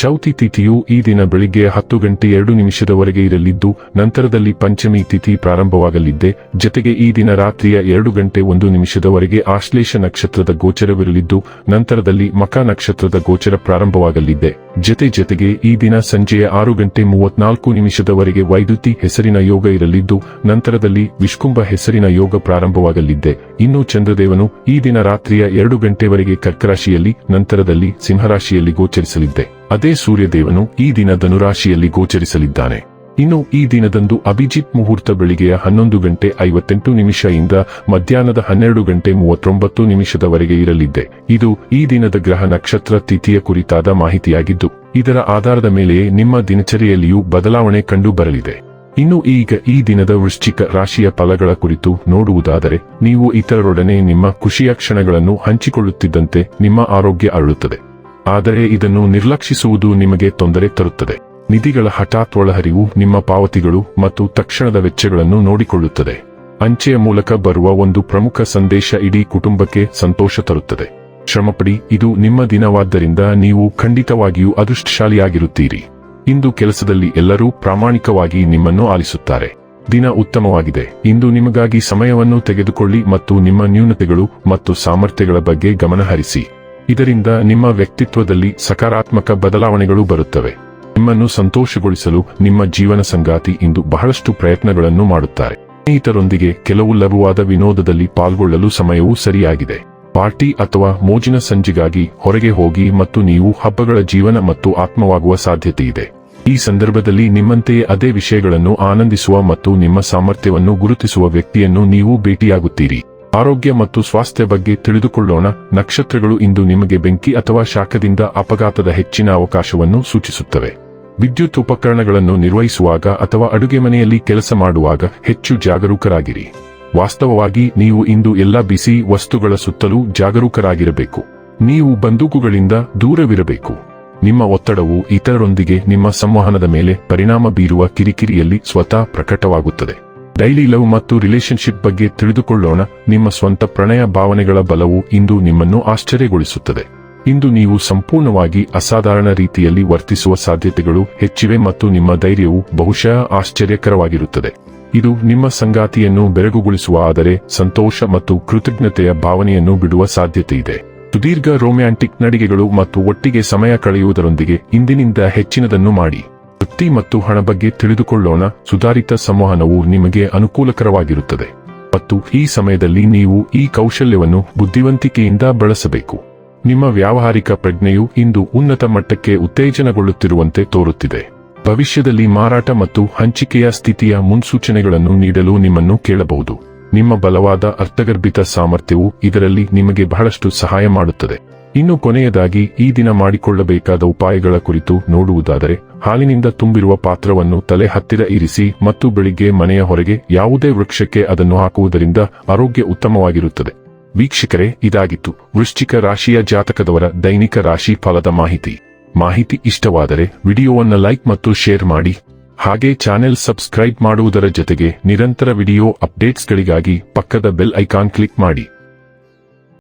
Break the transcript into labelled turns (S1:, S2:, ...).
S1: ಚೌತಿ ತಿಥಿಯು ಈ ದಿನ ಬೆಳಿಗ್ಗೆ ಹತ್ತು ಗಂಟೆ ಎರಡು ನಿಮಿಷದವರೆಗೆ ಇರಲಿದ್ದು, ನಂತರದಲ್ಲಿ ಪಂಚಮಿ ತಿಥಿ ಪ್ರಾರಂಭವಾಗಲಿದ್ದೆ. ಜತೆಗೆ ಈ ದಿನ ರಾತ್ರಿಯ ಎರಡು ಗಂಟೆ ಒಂದು ನಿಮಿಷದವರೆಗೆ ಆಶ್ಲೇಷ ನಕ್ಷತ್ರದ ಗೋಚರವಿರಲಿದ್ದು, ನಂತರದಲ್ಲಿ ಮಕ ನಕ್ಷತ್ರದ ಗೋಚರ ಪ್ರಾರಂಭವಾಗಲಿದೆ ಜತೆ ಜತೆಗೆ ಈ ದಿನ ಸಂಜೆಯ ಆರು ಗಂಟೆ ಮೂವತ್ನಾಲ್ಕು ನಿಮಿಷದವರೆಗೆ ವೈದ್ಯುತಿ ಹೆಸರಿನ ಯೋಗ ಇರಲಿದ್ದು, ನಂತರದಲ್ಲಿ ವಿಷ್ಕುಂಭ ಹೆಸರಿನ ಯೋಗ ಪ್ರಾರಂಭವಾಗಲಿದ್ದೆ. ಇನ್ನು ಚಂದ್ರದೇವನು ಈ ದಿನ ರಾತ್ರಿಯ ಎರಡು ಗಂಟೆವರೆಗೆ ಕರ್ಕರಾಶಿಯಲ್ಲಿ, ನಂತರದಲ್ಲಿ ಸಿಂಹರಾಶಿಯಲ್ಲಿ ಗೋಚರಿಸಲಿದ್ದೆ. ಅದೇ ಸೂರ್ಯದೇವನು ಈ ದಿನ ಧನುರಾಶಿಯಲ್ಲಿ ಗೋಚರಿಸಲಿದ್ದಾನೆ. ಇನ್ನು ಈ ದಿನದಂದು ಅಭಿಜಿತ್ ಮುಹೂರ್ತ ಬೆಳಿಗ್ಗೆಯ ಹನ್ನೊಂದು ಗಂಟೆ ಐವತ್ತೆಂಟು ನಿಮಿಷದಿಂದ ಮಧ್ಯಾಹ್ನದ ಹನ್ನೆರಡು ಗಂಟೆ ಮೂವತ್ತೊಂಬತ್ತು ನಿಮಿಷದವರೆಗೆ ಇರಲಿದೆ ಇದು ಈ ದಿನದ ಗ್ರಹ ನಕ್ಷತ್ರ ತಿಥಿಯ ಕುರಿತಾದ ಮಾಹಿತಿಯಾಗಿದ್ದು, ಇದರ ಆಧಾರದ ಮೇಲೆಯೇ ನಿಮ್ಮ ದಿನಚರಿಯಲ್ಲಿಯೂ ಬದಲಾವಣೆ ಕಂಡು ಬರಲಿದೆ. ಇನ್ನು ಈಗ ಈ ದಿನದ ವೃಶ್ಚಿಕ ರಾಶಿಯ ಫಲಗಳ ಕುರಿತು ನೋಡುವುದಾದರೆ, ನೀವು ಇತರರೊಡನೆ ನಿಮ್ಮ ಖುಷಿಯ ಕ್ಷಣಗಳನ್ನು ಹಂಚಿಕೊಳ್ಳುತ್ತಿದ್ದಂತೆ ನಿಮ್ಮ ಆರೋಗ್ಯ ಅರಳುತ್ತದೆ. ಆದರೆ ಇದನ್ನು ನಿರ್ಲಕ್ಷಿಸುವುದು ನಿಮಗೆ ತೊಂದರೆ ತರುತ್ತದೆ. ನಿಧಿಗಳ ಹಠಾತ್ ಒಳಹರಿವು ನಿಮ್ಮ ಪಾವತಿಗಳು ಮತ್ತು ತಕ್ಷಣದ ವೆಚ್ಚಗಳನ್ನು ನೋಡಿಕೊಳ್ಳುತ್ತದೆ. ಅಂಚೆಯ ಮೂಲಕ ಬರುವ ಒಂದು ಪ್ರಮುಖ ಸಂದೇಶ ಇಡೀ ಕುಟುಂಬಕ್ಕೆ ಸಂತೋಷ ತರುತ್ತದೆ. ಶ್ರಮಪಡಿ, ಇದು ನಿಮ್ಮ ದಿನವಾದ್ದರಿಂದ ನೀವು ಖಂಡಿತವಾಗಿಯೂ ಅದೃಷ್ಟಶಾಲಿಯಾಗಿರುತ್ತೀರಿ. ಇಂದು ಕೆಲಸದಲ್ಲಿ ಎಲ್ಲರೂ ಪ್ರಾಮಾಣಿಕವಾಗಿ ನಿಮ್ಮನ್ನು ಆಲಿಸುತ್ತಾರೆ. ದಿನ ಉತ್ತಮವಾಗಿದೆ. ಇಂದು ನಿಮಗಾಗಿ ಸಮಯವನ್ನು ತೆಗೆದುಕೊಳ್ಳಿ ಮತ್ತು ನಿಮ್ಮ ನ್ಯೂನತೆಗಳು ಮತ್ತು ಸಾಮರ್ಥ್ಯಗಳ ಬಗ್ಗೆ ಗಮನಹರಿಸಿ. ಇದರಿಂದ ನಿಮ್ಮ ವ್ಯಕ್ತಿತ್ವದಲ್ಲಿ ಸಕಾರಾತ್ಮಕ ಬದಲಾವಣೆಗಳು ಬರುತ್ತವೆ. ನಿಮ್ಮನ್ನು ಸಂತೋಷಗೊಳಿಸಲು ನಿಮ್ಮ ಜೀವನ ಸಂಗಾತಿ ಇಂದು ಬಹಳಷ್ಟು ಪ್ರಯತ್ನಗಳನ್ನು ಮಾಡುತ್ತಾರೆ. ಸ್ನೇಹಿತರೊಂದಿಗೆ ಕೆಲವು ಲಘುವಾದ ವಿನೋದದಲ್ಲಿ ಪಾಲ್ಗೊಳ್ಳಲು ಸಮಯವೂ ಸರಿಯಾಗಿದೆ. ಪಾರ್ಟಿ ಅಥವಾ ಮೋಜಿನ ಸಂಜೆಗಾಗಿ ಹೊರಗೆ ಹೋಗಿ ಮತ್ತು ನೀವು ಹಬ್ಬಗಳ ಜೀವನ ಮತ್ತು ಆತ್ಮವಾಗುವ ಸಾಧ್ಯತೆಯಿದೆ. ಈ ಸಂದರ್ಭದಲ್ಲಿ ನಿಮ್ಮಂತೆಯೇ ಅದೇ ವಿಷಯಗಳನ್ನು ಆನಂದಿಸುವ ಮತ್ತು ನಿಮ್ಮ ಸಾಮರ್ಥ್ಯವನ್ನು ಗುರುತಿಸುವ ವ್ಯಕ್ತಿಯನ್ನು ನೀವು ಭೇಟಿಯಾಗುತ್ತೀರಿ. ಆರೋಗ್ಯ ಮತ್ತು ಸ್ವಾಸ್ಥ್ಯ ಬಗ್ಗೆ ತಿಳಿದುಕೊಳ್ಳೋಣ. ನಕ್ಷತ್ರಗಳು ಇಂದು ನಿಮಗೆ ಬೆಂಕಿ ಅಥವಾ ಶಾಖದಿಂದ ಅಪಘಾತದ ಹೆಚ್ಚಿನ ಅವಕಾಶವನ್ನು ಸೂಚಿಸುತ್ತವೆ. ವಿದ್ಯುತ್ ಉಪಕರಣಗಳನ್ನು ನಿರ್ವಹಿಸುವಾಗ ಅಥವಾ ಅಡುಗೆ ಮನೆಯಲ್ಲಿ ಕೆಲಸ ಮಾಡುವಾಗ ಹೆಚ್ಚು ಜಾಗರೂಕರಾಗಿರಿ. ವಾಸ್ತವವಾಗಿ ನೀವು ಇಂದು ಎಲ್ಲ ಬಿಸಿ ವಸ್ತುಗಳ ಸುತ್ತಲೂ ಜಾಗರೂಕರಾಗಿರಬೇಕು. ನೀವು ಬಂದೂಕುಗಳಿಂದ ದೂರವಿರಬೇಕು. ನಿಮ್ಮ ಒತ್ತಡವು ಇತರರೊಂದಿಗೆ ನಿಮ್ಮ ಸಂವಹನದ ಮೇಲೆ ಪರಿಣಾಮ ಬೀರುವ ಕಿರಿಕಿರಿಯಲ್ಲಿ ಸ್ವತಃ ಪ್ರಕಟವಾಗುತ್ತದೆ. ಡೈಲಿ ಲವ್ ಮತ್ತು ರಿಲೇಶನ್ಶಿಪ್ ಬಗ್ಗೆ ತಿಳಿದುಕೊಳ್ಳೋಣ. ನಿಮ್ಮ ಸ್ವಂತ ಪ್ರಣಯ ಭಾವನೆಗಳ ಬಲವು ಇಂದು ನಿಮ್ಮನ್ನು ಆಶ್ಚರ್ಯಗೊಳಿಸುತ್ತದೆ. ಇಂದು ನೀವು ಸಂಪೂರ್ಣವಾಗಿ ಅಸಾಧಾರಣ ರೀತಿಯಲ್ಲಿ ವರ್ತಿಸುವ ಸಾಧ್ಯತೆಗಳು ಹೆಚ್ಚಿವೆ ಮತ್ತು ನಿಮ್ಮ ಧೈರ್ಯವು ಬಹುಶಃ ಆಶ್ಚರ್ಯಕರವಾಗಿರುತ್ತದೆ. ಇದು ನಿಮ್ಮ ಸಂಗಾತಿಯನ್ನು ಬೆರಗುಗೊಳಿಸುವ, ಆದರೆ ಸಂತೋಷ ಮತ್ತು ಕೃತಜ್ಞತೆಯ ಭಾವನೆಯನ್ನು ಬಿಡುವ ಸಾಧ್ಯತೆಯಿದೆ ಸುದೀರ್ಘ ರೊಮ್ಯಾಂಟಿಕ್ ನಡಿಗೆಗಳು ಮತ್ತು ಒಟ್ಟಿಗೆ ಸಮಯ ಕಳೆಯುವುದರೊಂದಿಗೆ ಇಂದಿನಿಂದ ಹೆಚ್ಚಿನದನ್ನು ಮಾಡಿ. ವೃತ್ತಿ ಮತ್ತು ಹಣ ಬಗ್ಗೆ ತಿಳಿದುಕೊಳ್ಳೋಣ. ಸುಧಾರಿತ ಸಂವಹನವು ನಿಮಗೆ ಅನುಕೂಲಕರವಾಗಿರುತ್ತದೆ. ಮತ್ತು ಈ ಸಮಯದಲ್ಲಿ ನೀವು ಈ ಕೌಶಲ್ಯವನ್ನು ಬುದ್ಧಿವಂತಿಕೆಯಿಂದ ಬಳಸಬೇಕು. ನಿಮ್ಮ ವ್ಯಾವಹಾರಿಕ ಪ್ರಜ್ಞೆಯು ಇಂದು ಉನ್ನತ ಮಟ್ಟಕ್ಕೆ ಉತ್ತೇಜನಗೊಳ್ಳುತ್ತಿರುವಂತೆ ತೋರುತ್ತಿದೆ. ಭವಿಷ್ಯದಲ್ಲಿ ಮಾರಾಟ ಮತ್ತು ಹಂಚಿಕೆಯ ಸ್ಥಿತಿಯ ಮುನ್ಸೂಚನೆಗಳನ್ನು ನೀಡಲು ನಿಮ್ಮನ್ನು ಕೇಳಬಹುದು. ನಿಮ್ಮ ಬಲವಾದ ಅರ್ಥಗರ್ಭಿತ ಸಾಮರ್ಥ್ಯವು ಇದರಲ್ಲಿ ನಿಮಗೆ ಬಹಳಷ್ಟು ಸಹಾಯ ಮಾಡುತ್ತದೆ. ಇನ್ನು ಕೊನೆಯದಾಗಿ ಈ ದಿನ ಮಾಡಿಕೊಳ್ಳಬೇಕಾದ ಉಪಾಯಗಳ ಕುರಿತು ನೋಡುವುದಾದರೆ, ಹಾಲಿನಿಂದ ತುಂಬಿರುವ ಪಾತ್ರವನ್ನು ತಲೆ ಹತ್ತಿರ ಇರಿಸಿ ಮತ್ತು ಬೆಳಿಗ್ಗೆ ಮನೆಯ ಹೊರಗೆ ಯಾವುದೇ ವೃಕ್ಷಕ್ಕೆ ಅದನ್ನು ಹಾಕುವುದರಿಂದ ಆರೋಗ್ಯ ಉತ್ತಮವಾಗಿರುತ್ತದೆ. ವೀಕ್ಷಕರೇ, ಇದಾಗಿತ್ತು ವೃಶ್ಚಿಕ ರಾಶಿಯ ಜಾತಕದವರ ದೈನಿಕ ರಾಶಿ ಫಲದ ಮಾಹಿತಿ. ಮಾಹಿತಿ ಇಷ್ಟವಾದರೆ ವಿಡಿಯೋವನ್ನು ಲೈಕ್ ಮತ್ತು ಶೇರ್ ಮಾಡಿ. ಹಾಗೆ ಚಾನೆಲ್ ಸಬ್ಸ್ಕ್ರೈಬ್ ಮಾಡುವುದರ ಜೊತೆಗೆ ನಿರಂತರ ವಿಡಿಯೋ ಅಪ್ಡೇಟ್ಸ್ಗಳಿಗಾಗಿ ಪಕ್ಕದ ಬೆಲ್ ಐಕಾನ್ ಕ್ಲಿಕ್ ಮಾಡಿ.